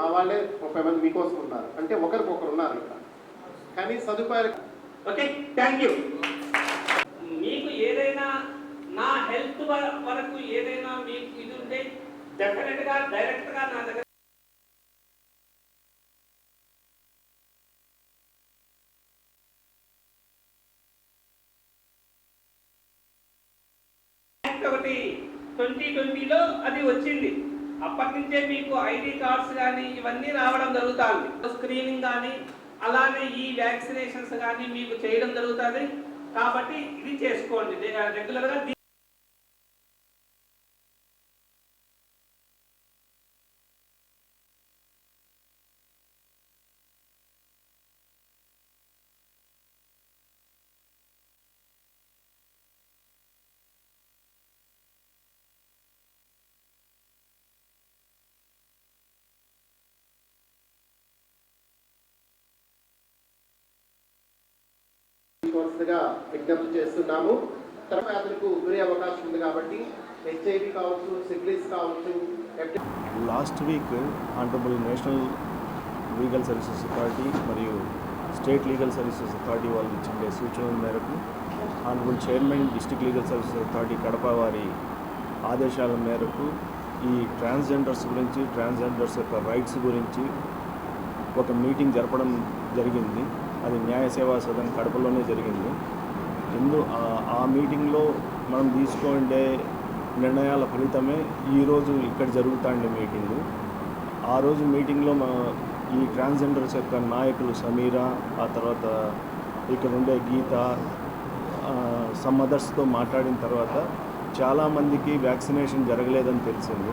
మా వాళ్ళే ముప్పై మంది మీకోసం ఉన్నారు. అంటే ఒకరికొకరు ఉన్నారు ఇక్కడ. కానీ సదుపాయాలు ఓకే థ్యాంక్ యూ మీకు ఏదైనా నా హెల్త్ వరకు ఏదైనా మీకు ఇది ఉంటే డెఫినెట్గా డైరెక్ట్గా నా దగ్గర ఒకటి ట్వంటీ ట్వంటీలో అది వచ్చింది. అప్పటి నుంచే మీకు ఐడి కార్డ్స్ కానీ ఇవన్నీ రావడం జరుగుతుంది. స్క్రీనింగ్ కానీ అలానే ఈ వ్యాక్సినేషన్స్ కానీ మీకు చేయడం జరుగుతుంది. కాబట్టి ఇది చేసుకోండి. రెగ్యులర్గా గా విజ్ఞప్తి చేస్తున్నాము. వ్యాధులకు అవకాశం ఉంది కాబట్టి హెచ్ఐవి కావచ్చు సిగ్లిస్ కావచ్చు last week honourable national legal services authority మరియు స్టేట్ లీగల్ సర్వీసెస్ అథారిటీ వాళ్ళు ఇచ్చిన సూచనల మేరకు honourable chairman district legal services authority Kadapa వారి ఆదేశాల మేరకు ఈ ట్రాన్స్జెండర్స్ గురించి ట్రాన్స్జెండర్స్ యొక్క రైట్స్ గురించి ఒక మీటింగ్ జరపడం జరిగింది. అది న్యాయ సేవా సదన్ కడపలోనే జరిగింది. ఎందు ఆ- మీటింగ్లో మనం తీసుకుండే నిర్ణయాల ఫలితమే ఈరోజు ఇక్కడ జరుగుతాండి మీటింగు. ఆ రోజు మీటింగ్లో మా ఈ ట్రాన్స్జెండర్స్ యొక్క నాయకులు సమీరా ఆ తర్వాత ఇక్కడ ఉండే గీత సమ్ అదర్స్తో మాట్లాడిన తర్వాత చాలామందికి వ్యాక్సినేషన్ జరగలేదని తెలిసింది.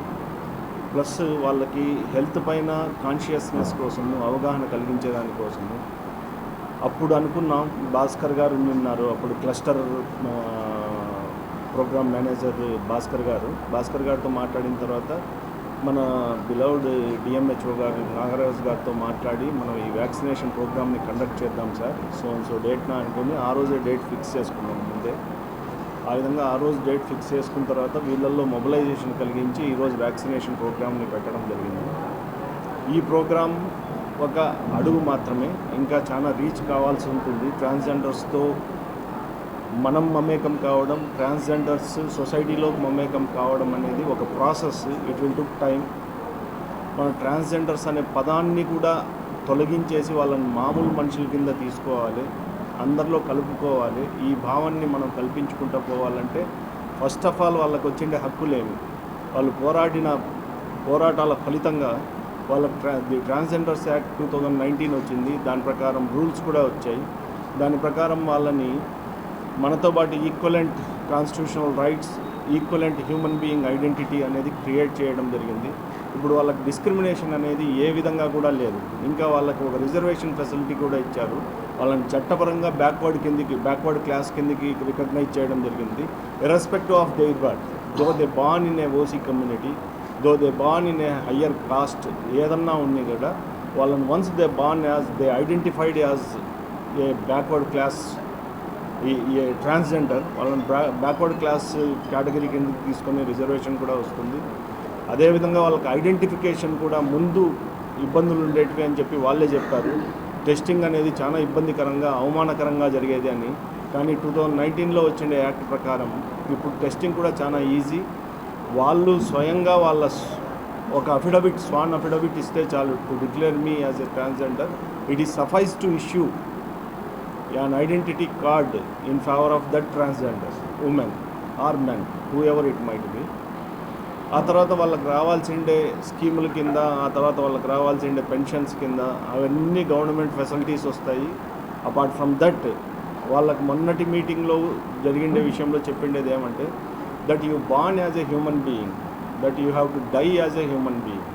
ప్లస్ వాళ్ళకి హెల్త్ పైన కాన్షియస్నెస్ కోసము అవగాహన కలిగించేదాని కోసము అప్పుడు అనుకున్నాం భాస్కర్ గారు ఉన్నారు. అప్పుడు క్లస్టర్ ప్రోగ్రామ్ మేనేజర్ భాస్కర్ గారు. భాస్కర్ గారితో మాట్లాడిన తర్వాత మన బిలౌడ్ డిఎంహెచ్ఓ గారు నాగరాజు గారితో మాట్లాడి మనం ఈ వ్యాక్సినేషన్ ప్రోగ్రామ్ని కండక్ట్ చేద్దాం సార్ సో సో డేట్న అనుకుని ఆ రోజే డేట్ ఫిక్స్ చేసుకున్నాం ముందే. ఆ విధంగా ఆ రోజు డేట్ ఫిక్స్ చేసుకున్న తర్వాత వీళ్ళల్లో మొబిలైజేషన్ కలిగించి ఈరోజు వ్యాక్సినేషన్ ప్రోగ్రామ్ని పెట్టడం జరిగింది. ఈ ప్రోగ్రామ్ ఒక అడుగు మాత్రమే. ఇంకా చాలా రీచ్ కావాల్సి ఉంటుంది. ట్రాన్స్జెండర్స్తో మనం మమేకం కావడం ట్రాన్స్జెండర్స్ సొసైటీలో మమేకం కావడం అనేది ఒక process it will took time మన ట్రాన్స్జెండర్స్ అనే పదాన్ని కూడా తొలగించేసి వాళ్ళని మామూలు మనుషుల కింద తీసుకోవాలి. అందరిలో కలుపుకోవాలి. ఈ భావాన్ని మనం కల్పించుకుంటూ పోవాలంటే ఫస్ట్ ఆఫ్ ఆల్ వాళ్ళకు వచ్చిండే హక్కులేమి. వాళ్ళు పోరాడిన పోరాటాల ఫలితంగా వాళ్ళ ట్రా the transgenders act two thousand nineteen వచ్చింది. దాని ప్రకారం రూల్స్ కూడా వచ్చాయి. దాని ప్రకారం వాళ్ళని మనతో పాటు equivalent constitutional rights equivalent human being identity అనేది క్రియేట్ చేయడం జరిగింది. ఇప్పుడు వాళ్ళకి డిస్క్రిమినేషన్ అనేది ఏ విధంగా కూడా లేదు. ఇంకా వాళ్ళకి ఒక రిజర్వేషన్ ఫెసిలిటీ కూడా ఇచ్చారు. వాళ్ళని చట్టపరంగా బ్యాక్వర్డ్ కిందికి బ్యాక్వర్డ్ క్లాస్ కిందికి రికగ్నైజ్ చేయడం జరిగింది. Irrespective of their birth though they born in a OC community though they born in a higher caste ఏదన్నా ఉంది కూడా వాళ్ళని once they born as they identified as a backward class ఈ transgender వాళ్ళని backward class category కింద తీసుకునే reservation కూడా వస్తుంది. అదేవిధంగా వాళ్ళకి ఐడెంటిఫికేషన్ కూడా ముందు ఇబ్బందులు ఉండేటివి అని చెప్పి వాళ్ళే చెప్పారు. టెస్టింగ్ అనేది చాలా ఇబ్బందికరంగా అవమానకరంగా జరిగేది అని. కానీ టూ థౌజండ్ నైన్టీన్లో వచ్చిన యాక్ట్ ప్రకారం ఇప్పుడు టెస్టింగ్ కూడా చాలా ఈజీ వాళ్ళు స్వయంగా వాళ్ళ ఒక అఫిడవిట్ స్వాన్ అఫిడవిట్ ఇస్తే చాలు to declare me as a transgender it is suffice to issue an identity card in favour of that transgender women or men whoever it might be ఆ తర్వాత వాళ్ళకి రావాల్సిండే స్కీముల కింద ఆ తర్వాత వాళ్ళకి రావాల్సిండే పెన్షన్స్ కింద అవన్నీ గవర్నమెంట్ ఫెసిలిటీస్ వస్తాయి. అపార్ట్ ఫ్రమ్ దట్ వాళ్ళకి మొన్నటి మీటింగ్లో జరిగిండే విషయంలో చెప్పిండేది ఏమంటే that you born as a human being that you have to die as a human being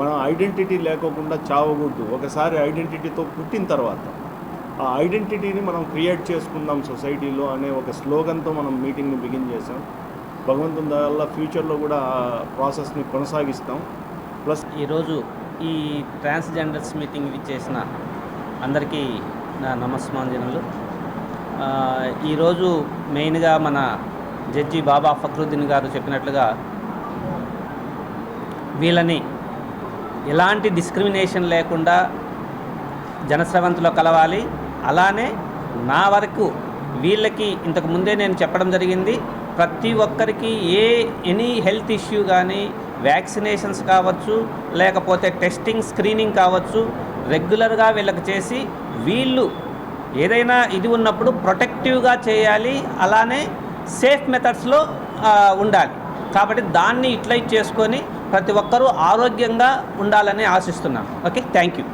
మనం ఐడెంటిటీ లేకోకుండా చావకూడదు. ఒకసారి ఐడెంటిటీతో పుట్టిన తర్వాత ఆ ఐడెంటిటీని మనం క్రియేట్ చేసుకుందాం సొసైటీలో అనే ఒక స్లోగన్తో మనం మీటింగ్ని బిగిన్ చేసాం భగవంతుని దయ వల్ల ఫ్యూచర్లో కూడా ఆ ప్రాసెస్ని కొనసాగిస్తాం. ప్లస్ ఈరోజు ఈ ట్రాన్స్జెండర్స్ మీటింగ్ చేసిన అందరికీ నా నమస్మాంజనలు ఈరోజు మెయిన్గా మన జడ్జి బాబా ఫక్రుద్దీన్ గారు చెప్పినట్లుగా వీళ్ళని ఎలాంటి డిస్క్రిమినేషన్ లేకుండా జనస్రవంతిలో కలవాలి. అలానే నా వరకు వీళ్ళకి ఇంతకు ముందే నేను చెప్పడం జరిగింది. ప్రతి ఒక్కరికి ఏ ఎనీ హెల్త్ ఇష్యూ కానీ వ్యాక్సినేషన్స్ కావచ్చు లేకపోతే టెస్టింగ్ స్క్రీనింగ్ కావచ్చు రెగ్యులర్గా వీళ్ళకి చేసి వీళ్ళు ఏదైనా ఇది ఉన్నప్పుడు ప్రొటెక్టివ్గా చేయాలి. అలానే సేఫ్ మెథడ్స్లో ఉండాలి. కాబట్టి దాన్ని యూటిలైజ్ చేసుకొని ప్రతి ఒక్కరూ ఆరోగ్యంగా ఉండాలని ఆశిస్తున్నాను. Okay thank you.